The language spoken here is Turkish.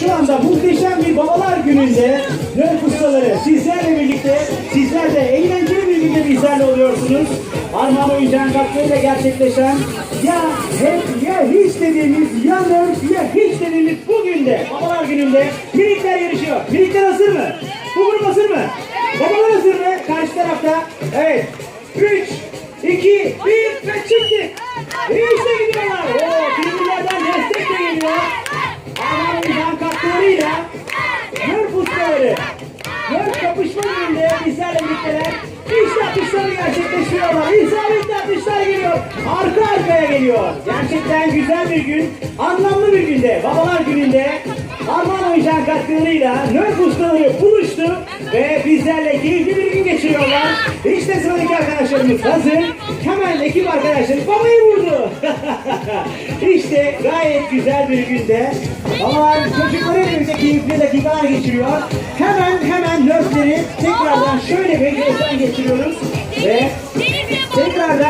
Şu anda muhteşem bir babalar gününde Nörf ustaları sizlerle birlikte sizler de eğlenceli bir günde bizlerle oluyorsunuz. Armağan Oyuncağın katkılarıyla gerçekleşen ya hep ya hiç dediğimiz ya Nörf ya hiç dediğimiz bugün de babalar gününde minikler yarışıyor. Minikler hazır mı? Bu grup hazır mı? Babalar hazır mı? Karşı tarafta. Evet. 3, 2, 1 ve çıktık. İşte gidiyorlar. Oo, tribünlerden destek de geliyor. Armağan Oyuncağın katkılarıyla Ustaları Nörf kapışma gününde bizlerle birlikteler. İşte atışları gerçekleştiriyorlar. İsabetli atışlar geliyor. Arka arkaya geliyor. Gerçekten güzel bir gün. Anlamlı bir günde. Babalar gününde Armağan Oyuncağın katkılarıyla Nörf ustaları buluştu ve bizlerle keyifli bir gün geçiriyorlar. İşte sıradaki arkadaşlarımız hazır. Hemen ekip arkadaşları babayı vurdu. işte gayet güzel bir günde. Ama çocukları birlikte keyifli dakikalar geçiriyor. Hemen hemen nörfleri tekrardan şöyle bir gözden geçiriyoruz. Ve